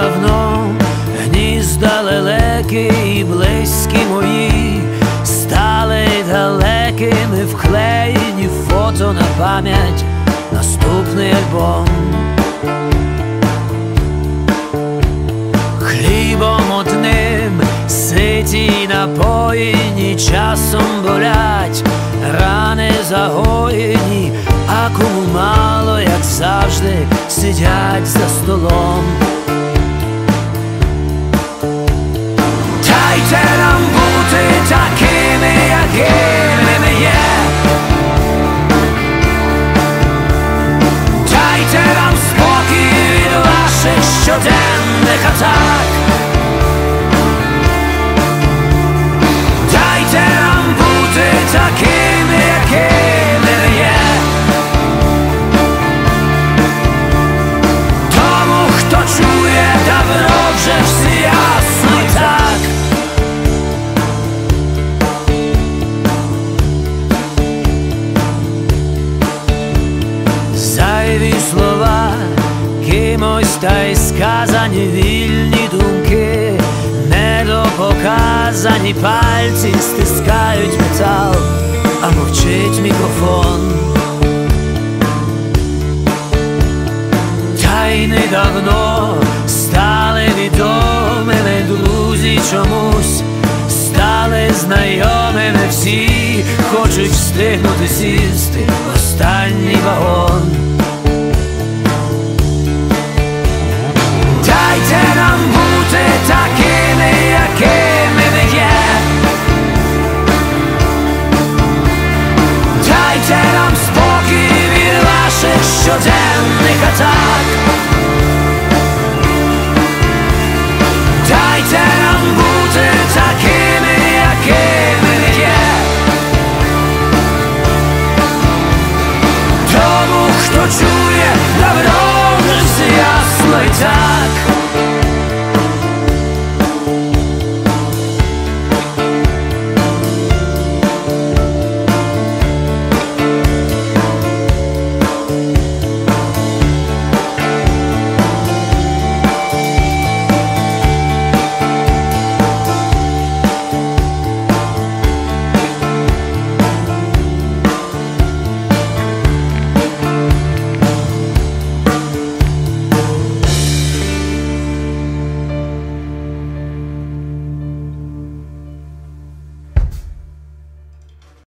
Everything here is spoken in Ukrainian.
давно гнізда лелеки і близькі мої стали далекими вклеєні фото на пам'ять, наступний альбом. Хлібом одним ситі напоїні, часом болять, рани загоєні, а кому мало, як завжди, сидять за столом. Кимось та сказані вільні думки, недопоказані пальці стискають метал, а мовчить мікрофон. Та й недавно стали відомими друзі чомусь, стали знайомими всі, хочуть встигнути сісти в останній вагон. Дайте нам